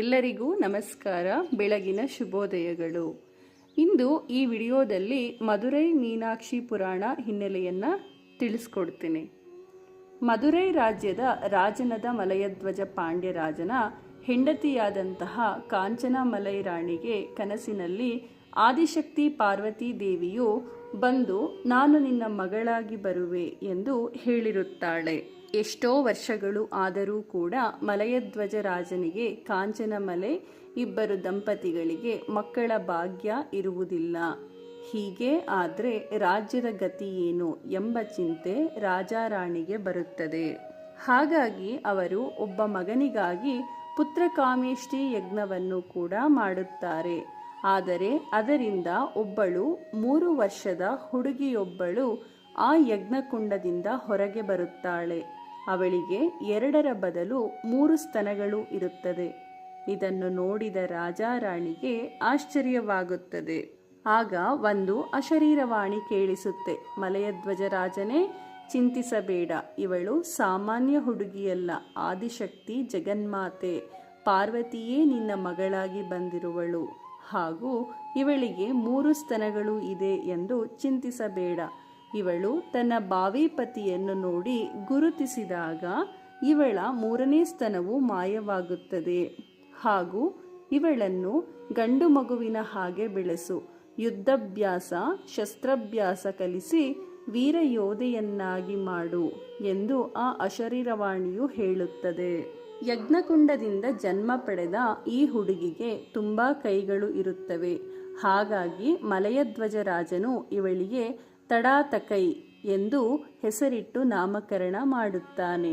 ಎಲ್ಲರಿಗೂ ನಮಸ್ಕಾರ. ಬೆಳಗಿನ ಶುಭೋದಯಗಳು. ಇಂದು ಈ ವಿಡಿಯೋದಲ್ಲಿ ಮಧುರೈ ಮೀನಾಕ್ಷಿ ಪುರಾಣ ಹಿನ್ನೆಲೆಯನ್ನು ತಿಳಿಸ್ಕೊಡ್ತೀನಿ. ಮಧುರೈ ರಾಜ್ಯದ ರಾಜನದ ಮಲಯಧ್ವಜ ಪಾಂಡ್ಯರಾಜನ ಹೆಂಡತಿಯಾದಂತಹ ಕಾಂಚನ ಮಲೈ ರಾಣಿಗೆ ಕನಸಿನಲ್ಲಿ ಆದಿಶಕ್ತಿ ಪಾರ್ವತಿ ದೇವಿಯು ಬಂದು, ನಾನು ನಿನ್ನ ಮಗಳಾಗಿ ಬರುವೆ ಎಂದು ಹೇಳಿರುತ್ತಾಳೆ. ಎಷ್ಟೋ ವರ್ಷಗಳು ಆದರೂ ಕೂಡ ಮಲಯಧ್ವಜ ರಾಜನಿಗೆ ಕಾಂಚನಮಲೆ ಇಬ್ಬರು ದಂಪತಿಗಳಿಗೆ ಮಕ್ಕಳ ಭಾಗ್ಯ ಇರುವುದಿಲ್ಲ. ಹೀಗೆ ಆದರೆ ರಾಜ್ಯದ ಗತಿ ಏನು ಎಂಬ ಚಿಂತೆ ರಾಜಾರಾಣಿಗೆ ಬರುತ್ತದೆ. ಹಾಗಾಗಿ ಅವರು ಒಬ್ಬ ಮಗನಿಗಾಗಿ ಪುತ್ರಕಾಮೇಷ್ಠಿ ಯಜ್ಞವನ್ನು ಕೂಡ ಮಾಡುತ್ತಾರೆ. ಆದರೆ ಅದರಿಂದ ಒಬ್ಬಳು ಮೂರು ವರ್ಷದ ಹುಡುಗಿಯೊಬ್ಬಳು ಆ ಯಜ್ಞಕುಂಡದಿಂದ ಹೊರಗೆ ಬರುತ್ತಾಳೆ. ಅವಳಿಗೆ ಎರಡರ ಬದಲು ಮೂರು ಸ್ತನಗಳು ಇರುತ್ತದೆ. ಇದನ್ನು ನೋಡಿದ ರಾಜಾರಾಣಿಗೆ ಆಶ್ಚರ್ಯವಾಗುತ್ತದೆ. ಆಗ ಒಂದು ಅಶರೀರವಾಣಿ ಕೇಳಿಸುತ್ತೆ. ಮಲಯಧ್ವಜರಾಜನೇ ಚಿಂತಿಸಬೇಡ. ಇವಳು ಸಾಮಾನ್ಯ ಹುಡುಗಿಯಲ್ಲ. ಆದಿಶಕ್ತಿ ಜಗನ್ಮಾತೆ. ಪಾರ್ವತಿಯೇ ನಿನ್ನ ಮಗಳಾಗಿ ಬಂದಿರುವಳು. ಹಾಗೂ ಇವಳಿಗೆ ಮೂರು ಸ್ತನಗಳು ಇದೆ ಎಂದು ಚಿಂತಿಸಬೇಡ. ಇವಳು ತನ್ನ ಬಾವಿ ಪತಿಯನ್ನು ನೋಡಿ ಗುರುತಿಸಿದಾಗ ಇವಳ ಮೂರನೇ ಸ್ತನವು ಮಾಯವಾಗುತ್ತದೆ. ಹಾಗೂ ಇವಳನ್ನು ಗಂಡು ಮಗುವಿನ ಹಾಗೆ ಬೆಳೆಸು. ಯುದ್ಧಾಭ್ಯಾಸ, ಶಸ್ತ್ರಾಭ್ಯಾಸ ಕಲಿಸಿ ವೀರ ಯೋಧೆಯನ್ನಾಗಿ ಮಾಡು ಎಂದು ಆ ಅಶರೀರವಾಣಿಯು ಹೇಳುತ್ತದೆ. ಯಜ್ಞಕುಂಡದಿಂದ ಜನ್ಮ ಪಡೆದ ಈ ಹುಡುಗಿಗೆ ತುಂಬ ಕೈಗಳು ಇರುತ್ತವೆ. ಹಾಗಾಗಿ ಮಲಯಧ್ವಜ ರಾಜನು ಇವಳಿಗೆ ತಡಾತಕೈ ಎಂದು ಹೆಸರಿಟ್ಟು ನಾಮಕರಣ ಮಾಡುತ್ತಾನೆ.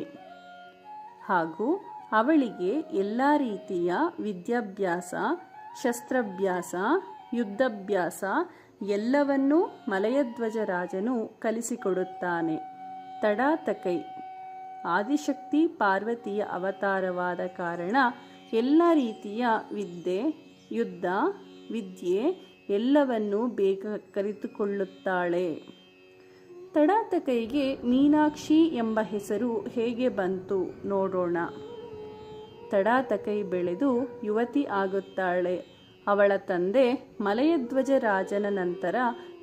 ಹಾಗೂ ಅವಳಿಗೆ ಎಲ್ಲ ರೀತಿಯ ವಿದ್ಯಾಭ್ಯಾಸ, ಶಸ್ತ್ರಾಭ್ಯಾಸ, ಯುದ್ಧಾಭ್ಯಾಸ ಎಲ್ಲವನ್ನೂ ಮಲಯಧ್ವಜ ರಾಜನು ಕಲಿಸಿಕೊಡುತ್ತಾನೆ. ತಡಾತಕೈ ಆದಿಶಕ್ತಿ ಪಾರ್ವತಿಯ ಅವತಾರವಾದ ಕಾರಣ ಎಲ್ಲ ರೀತಿಯ ವಿದ್ಯೆ, ಯುದ್ಧ, ವಿದ್ಯೆ ಎಲ್ಲವನ್ನೂ ಬೇಗ ಕಲಿತುಕೊಳ್ಳುತ್ತಾಳೆ. ತಡಾತಕೈಗೆ ಮೀನಾಕ್ಷಿ ಎಂಬ ಹೆಸರು ಹೇಗೆ ಬಂತು ನೋಡೋಣ. ತಡಾತಕೈ ಬೆಳೆದು ಯುವತಿ ಆಗುತ್ತಾಳೆ. ಅವಳ ತಂದೆ ಮಲಯಧ್ವಜ ರಾಜನ ನಂತರ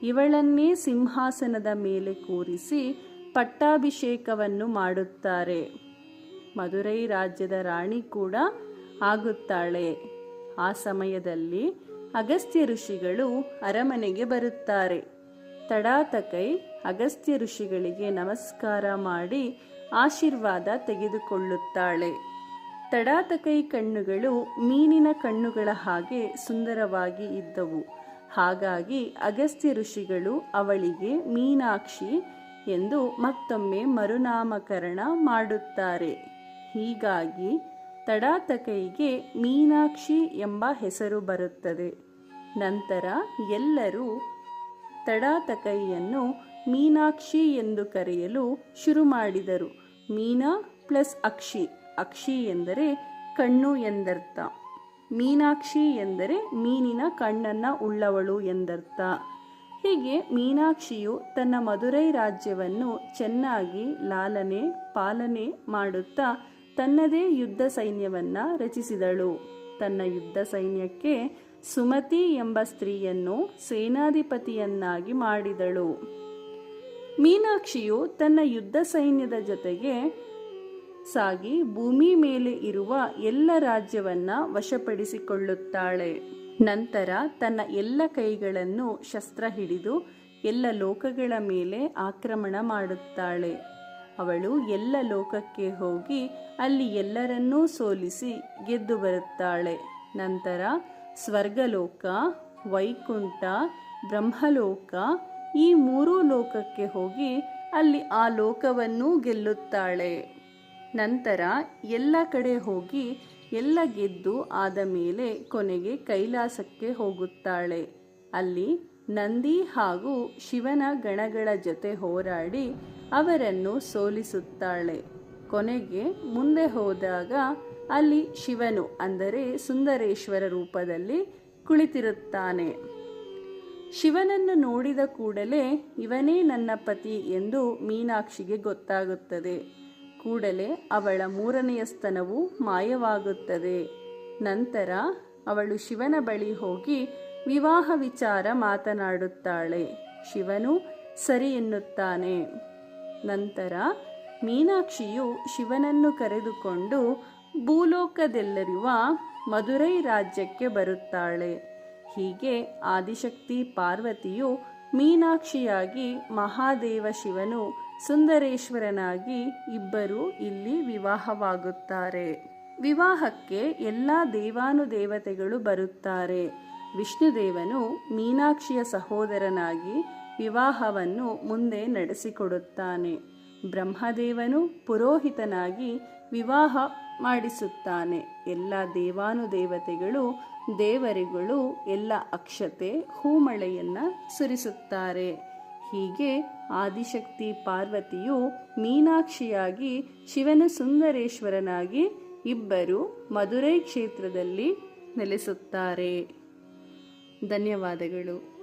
ಇವಳನ್ನೇ ಸಿಂಹಾಸನದ ಮೇಲೆ ಕೂರಿಸಿ ಪಟ್ಟಾಭಿಷೇಕವನ್ನು ಮಾಡುತ್ತಾರೆ. ಮಧುರೈ ರಾಜ್ಯದ ರಾಣಿ ಕೂಡ ಆಗುತ್ತಾಳೆ. ಆ ಸಮಯದಲ್ಲಿ ಅಗಸ್ತ್ಯ ಋಷಿಗಳು ಅರಮನೆಗೆ ಬರುತ್ತಾರೆ. ತಡಾತಕೈ ಅಗಸ್ತ್ಯ ಋಷಿಗಳಿಗೆ ನಮಸ್ಕಾರ ಮಾಡಿ ಆಶೀರ್ವಾದ ತೆಗೆದುಕೊಳ್ಳುತ್ತಾಳೆ. ತಡಾತಕೈ ಕಣ್ಣುಗಳು ಮೀನಿನ ಕಣ್ಣುಗಳ ಹಾಗೆ ಸುಂದರವಾಗಿ ಇದ್ದವು. ಹಾಗಾಗಿ ಅಗಸ್ತ್ಯ ಋಷಿಗಳು ಅವಳಿಗೆ ಮೀನಾಕ್ಷಿ ಎಂದು ಮತ್ತೊಮ್ಮೆ ಮರುನಾಮಕರಣ ಮಾಡುತ್ತಾರೆ. ಹೀಗಾಗಿ ತಡಾತಕೈಗೆ ಮೀನಾಕ್ಷಿ ಎಂಬ ಹೆಸರು ಬರುತ್ತದೆ. ನಂತರ ಎಲ್ಲರೂ ತಡಾತಕೈಯನ್ನು ಮೀನಾಕ್ಷಿ ಎಂದು ಕರೆಯಲು ಶುರು ಮಾಡಿದರು. ಮೀನಾ ಪ್ಲಸ್ ಅಕ್ಷಿ. ಅಕ್ಷಿ ಎಂದರೆ ಕಣ್ಣು ಎಂದರ್ಥ. ಮೀನಾಕ್ಷಿ ಎಂದರೆ ಮೀನಿನ ಕಣ್ಣನ್ನು ಉಳ್ಳವಳು ಎಂದರ್ಥ. ಹೀಗೆ ಮೀನಾಕ್ಷಿಯು ತನ್ನ ಮಧುರೈ ರಾಜ್ಯವನ್ನು ಚೆನ್ನಾಗಿ ಲಾಲನೆ, ಪಾಲನೆ ಮಾಡುತ್ತಾ ತನ್ನದೇ ಯುದ್ಧ ಸೈನ್ಯವನ್ನು ರಚಿಸಿದಳು. ತನ್ನ ಯುದ್ಧ ಸೈನ್ಯಕ್ಕೆ ಸುಮತಿ ಎಂಬ ಸ್ತ್ರೀಯನ್ನು ಸೇನಾಧಿಪತಿಯನ್ನಾಗಿ ಮಾಡಿದಳು. ಮೀನಾಕ್ಷಿಯು ತನ್ನ ಯುದ್ಧ ಸೈನ್ಯದ ಜೊತೆಗೆ ಸಾಗಿ ಭೂಮಿ ಮೇಲೆ ಇರುವ ಎಲ್ಲ ರಾಜ್ಯವನ್ನ ವಶಪಡಿಸಿಕೊಳ್ಳುತ್ತಾಳೆ. ನಂತರ ತನ್ನ ಎಲ್ಲ ಕೈಗಳನ್ನು ಶಸ್ತ್ರ ಹಿಡಿದು ಎಲ್ಲ ಲೋಕಗಳ ಮೇಲೆ ಆಕ್ರಮಣ ಮಾಡುತ್ತಾಳೆ. ಅವಳು ಎಲ್ಲ ಲೋಕಕ್ಕೆ ಹೋಗಿ ಅಲ್ಲಿ ಎಲ್ಲರನ್ನೂ ಸೋಲಿಸಿ ಗೆದ್ದು ಬರುತ್ತಾಳೆ. ನಂತರ ಸ್ವರ್ಗಲೋಕ, ವೈಕುಂಠ, ಬ್ರಹ್ಮಲೋಕ ಈ ಮೂರೂ ಲೋಕಕ್ಕೆ ಹೋಗಿ ಅಲ್ಲಿ ಆ ಲೋಕವನ್ನೂ ಗೆಲ್ಲುತ್ತಾಳೆ. ನಂತರ ಎಲ್ಲ ಕಡೆ ಹೋಗಿ ಎಲ್ಲ ಗೆದ್ದು ಆದ ಮೇಲೆ ಕೊನೆಗೆ ಕೈಲಾಸಕ್ಕೆ ಹೋಗುತ್ತಾಳೆ. ಅಲ್ಲಿ ನಂದಿ ಹಾಗೂ ಶಿವನ ಗಣಗಳ ಜೊತೆ ಹೋರಾಡಿ ಅವರನ್ನು ಸೋಲಿಸುತ್ತಾಳೆ. ಕೊನೆಗೆ ಮುಂದೆ ಹೋದಾಗ ಅಲ್ಲಿ ಶಿವನು ಅಂದರೆ ಸುಂದರೇಶ್ವರ ರೂಪದಲ್ಲಿ ಕುಳಿತಿರುತ್ತಾನೆ. ಶಿವನನ್ನು ನೋಡಿದ ಕೂಡಲೇ ಇವನೇ ನನ್ನ ಪತಿ ಎಂದು ಮೀನಾಕ್ಷಿಗೆ ಗೊತ್ತಾಗುತ್ತದೆ. ಕೂಡಲೇ ಅವಳ ಮೂರನೆಯ ಸ್ತನವು ಮಾಯವಾಗುತ್ತದೆ. ನಂತರ ಅವಳು ಶಿವನ ಬಳಿ ಹೋಗಿ ವಿವಾಹ ವಿಚಾರ ಮಾತನಾಡುತ್ತಾಳೆ. ಶಿವನು ಸರಿ ಎನ್ನುತ್ತಾನೆ. ನಂತರ ಮೀನಾಕ್ಷಿಯು ಶಿವನನ್ನು ಕರೆದುಕೊಂಡು ಭೂಲೋಕದಲ್ಲಿರುವ ಮಧುರೈ ರಾಜ್ಯಕ್ಕೆ ಬರುತ್ತಾಳೆ. ಹೀಗೆ ಆದಿಶಕ್ತಿ ಪಾರ್ವತಿಯು ಮೀನಾಕ್ಷಿಯಾಗಿ ಮಹಾದೇವ ಶಿವನು ಸುಂದರೇಶ್ವರನಾಗಿ ಇಬ್ಬರು ಇಲ್ಲಿ ವಿವಾಹವಾಗುತ್ತಾರೆ. ವಿವಾಹಕ್ಕೆ ಎಲ್ಲ ದೇವಾನುದೇವತೆಗಳು ಬರುತ್ತಾರೆ. ವಿಷ್ಣುದೇವನು ಮೀನಾಕ್ಷಿಯ ಸಹೋದರನಾಗಿ ವಿವಾಹವನ್ನು ಮುಂದೆ ನಡೆಸಿಕೊಡುತ್ತಾನೆ. ಬ್ರಹ್ಮದೇವನು ಪುರೋಹಿತನಾಗಿ ವಿವಾಹ ಮಾಡಿಸುತ್ತಾನೆ. ಎಲ್ಲ ದೇವಾನುದೇವತೆಗಳು, ದೇವರುಗಳು, ಎಲ್ಲ ಅಕ್ಷತೆ, ಹೂಮಳೆಯನ್ನು ಸುರಿಸುತ್ತಾರೆ. ಹೀಗೆ ಆದಿಶಕ್ತಿ ಪಾರ್ವತಿಯು ಮೀನಾಕ್ಷಿಯಾಗಿ ಶಿವನ ಸುಂದರೇಶ್ವರನಾಗಿ ಇಬ್ಬರು ಮಧುರೈ ಕ್ಷೇತ್ರದಲ್ಲಿ ನೆಲೆಸುತ್ತಾರೆ. ಧನ್ಯವಾದಗಳು.